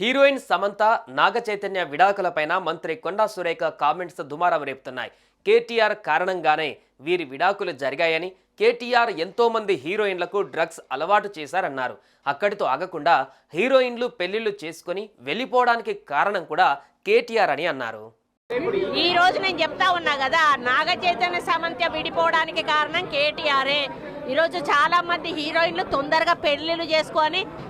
Heroine Samantha Naga Chaitanya విడాకులపైన మంత్రి Konda Surekha comments దుమారం రేపుతున్నాయి. కేటీఆర్ కారణంగానే వీరి విడాకులు జరిగాయని కేటీఆర్ ఎంతో మంది హీరోయిన్లకు డ్రగ్స్ అలవాటు చేశారన్నారు. అక్కడితో ఆగకుండా హీరోయిన్లు పెళ్ళిళ్ళు చేసుకొని వెళ్ళిపోవడానికి కారణం కూడా కేటీఆర్ అని అన్నారు. ఈ రోజు నేను చెప్తా ఉన్నా కదా నాగ చైతన్య సమంత విడిపోవడానికి కారణం కేటీఆర్ఏ ఈరోజు చాలా మంది హీరోయిన్లు తొందరగా పెళ్ళిళ్ళు చేసుకొని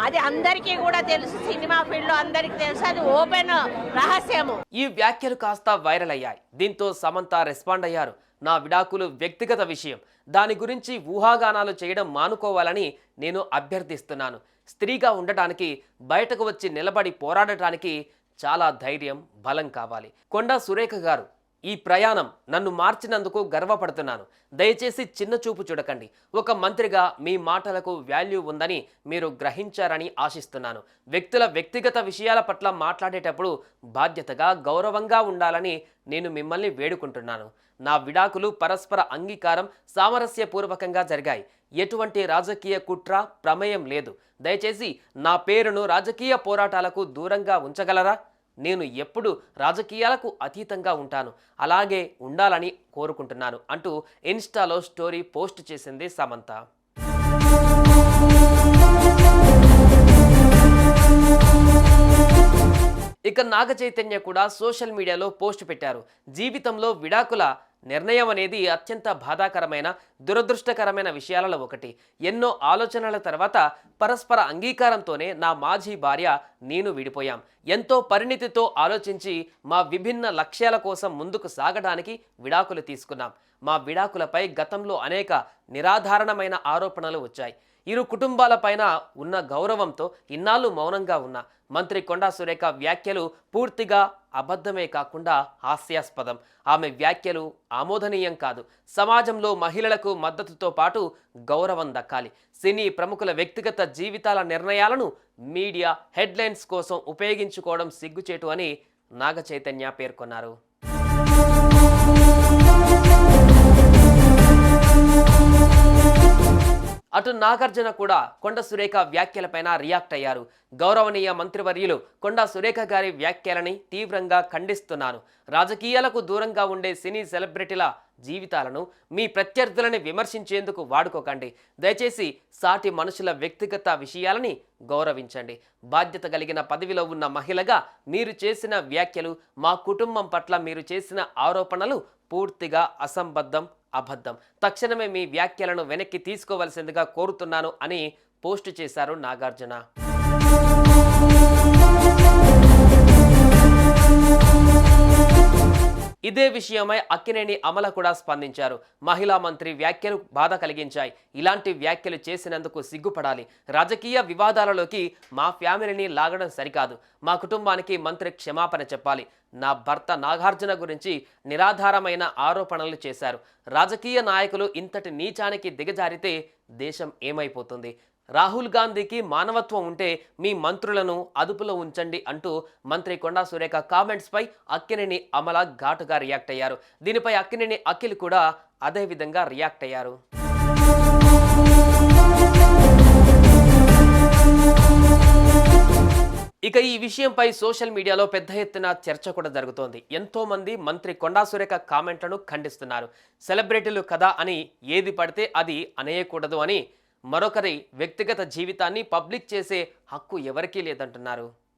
అది అందరికీ కూడా తెలుసు. సినిమా ఫీల్డ్లో అందరికీ తెలుసు. అది ఓపెన్ రహస్యము. ఈ వ్యాఖ్యలు కాస్త వైరల్ అయ్యాయి. దీంతో సమంత రెస్పాండ్ అయ్యారు. నా విడాకులు వ్యక్తిగత విషయం. దాని గురించి ఊహాగానాలు చేయడం మానుకోవాలని నేను అభ్యర్థిస్తున్నాను. స్త్రీగా ఉండటానికి బయటకు వచ్చి నిలబడి పోరాడటానికి చాలా ధైర్యం బలం కావాలి. కొండా సురేఖ గారు ఈ ప్రయాణం నన్ను మార్చినందుకు గర్వపడుతున్నాను. దయచేసి చిన్న చూపు చూడకండి. ఒక మంత్రిగా మీ మాటలకు వాల్యూ ఉందని మీరు గ్రహించారని ఆశిస్తున్నాను. వ్యక్తుల వ్యక్తిగత విషయాల పట్ల మాట్లాడేటప్పుడు బాధ్యతగా గౌరవంగా ఉండాలని నేను మిమ్మల్ని వేడుకుంటున్నాను. నా విడాకులు పరస్పర అంగీకారం సామరస్యపూర్వకంగా జరిగాయి. ఎటువంటి రాజకీయ కుట్ర ప్రమేయం లేదు. దయచేసి నా పేరును రాజకీయ పోరాటాలకు దూరంగా ఉంచగలరా? నేను ఎప్పుడు రాజకీయాలకు అతీతంగా ఉంటాను. అలాగే ఉండాలని కోరుకుంటున్నాను అంటూ ఇన్స్టాలో స్టోరీ పోస్ట్ చేసింది సమంత. ఇక నాగ చైతన్య కూడా సోషల్ మీడియాలో పోస్ట్ పెట్టారు. జీవితంలో విడాకుల నిర్ణయం అనేది అత్యంత బాధాకరమైన దురదృష్టకరమైన విషయాలలో ఒకటి. ఎన్నో ఆలోచనల తర్వాత పరస్పర అంగీకారంతోనే నా మాజీ భార్య నేను విడిపోయాం. ఎంతో పరిణితితో ఆలోచించి మా విభిన్న లక్ష్యాల కోసం ముందుకు సాగడానికి విడాకులు తీసుకున్నాం. మా విడాకులపై గతంలో అనేక నిరాధారణమైన ఆరోపణలు వచ్చాయి. ఇరు కుటుంబాలపైన ఉన్న గౌరవంతో ఇన్నాళ్ళు మౌనంగా ఉన్న. మంత్రి కొండా సురేఖ వ్యాఖ్యలు పూర్తిగా అబద్ధమే కాకుండా హాస్యాస్పదం. ఆమె వ్యాఖ్యలు ఆమోదనీయం కాదు. సమాజంలో మహిళలకు మద్దతుతో పాటు గౌరవం దక్కాలి. సినీ ప్రముఖుల వ్యక్తిగత జీవితాల నిర్ణయాలను మీడియా హెడ్లైన్స్ కోసం ఉపయోగించుకోవడం సిగ్గుచేటు అని నాగ చైతన్య పేర్కొన్నారు. అటు నాగార్జున కూడా కొండ సురేఖ వ్యాఖ్యలపైన రియాక్ట్ అయ్యారు. గౌరవనీయ మంత్రివర్యులు కొండ సురేఖ గారి వ్యాఖ్యలని తీవ్రంగా ఖండిస్తున్నాను రాజకీయాలకు దూరంగా ఉండే సినీ సెలబ్రిటీల జీవితాలను మీ ప్రత్యర్థులని విమర్శించేందుకు వాడుకోకండి. దయచేసి సాటి మనుషుల వ్యక్తిగత విషయాలని గౌరవించండి. బాధ్యత కలిగిన పదవిలో ఉన్న మహిళగా మీరు చేసిన వ్యాఖ్యలు మా కుటుంబం పట్ల మీరు చేసిన ఆరోపణలు పూర్తిగా అసంబద్ధం అబద్ధం. తక్షణమే మీ వ్యాఖ్యలను వెనక్కి తీసుకోవలసిందిగా కోరుతున్నాను అని పోస్టు చేశారు నాగార్జున. ఇదే విషయమై అక్కినేని అమల కూడా స్పందించారు. మహిళా మంత్రి వ్యాఖ్యలు బాధ కలిగించాయి. ఇలాంటి వ్యాఖ్యలు చేసినందుకు సిగ్గుపడాలి. రాజకీయ వివాదాలలోకి మా ఫ్యామిలీని లాగడం సరికాదు. మా కుటుంబానికి మంత్రి క్షమాపణ చెప్పాలి. నా భర్త నాగార్జున గురించి నిరాధారమైన ఆరోపణలు చేశారు. రాజకీయ నాయకులు ఇంతటి నీచానికి దిగజారితే దేశం ఏమైపోతుంది? రాహుల్ గాంధీకి మానవత్వం ఉంటే మీ మంత్రులను అదుపులో ఉంచండి అంటూ మంత్రి కొండా సురేఖ కామెంట్స్పై అక్కినేని అమల ఘాటుగా రియాక్ట్ అయ్యారు. దీనిపై అక్కినేని అఖిల్ కూడా అదే విధంగా రియాక్ట్ అయ్యారు. ఇక ఈ విషయంపై సోషల్ మీడియాలో పెద్ద ఎత్తున చర్చ కూడా జరుగుతోంది. ఎంతో మంది మంత్రి కొండా సురేఖ కామెంట్లను ఖండిస్తున్నారు. సెలబ్రిటీలు కదా అని ఏది పడితే అది అనేయకూడదు అని మరొకరి వ్యక్తిగత జీవితాన్ని పబ్లిక్ చేసే హక్కు ఎవరికీ లేదంటున్నారు.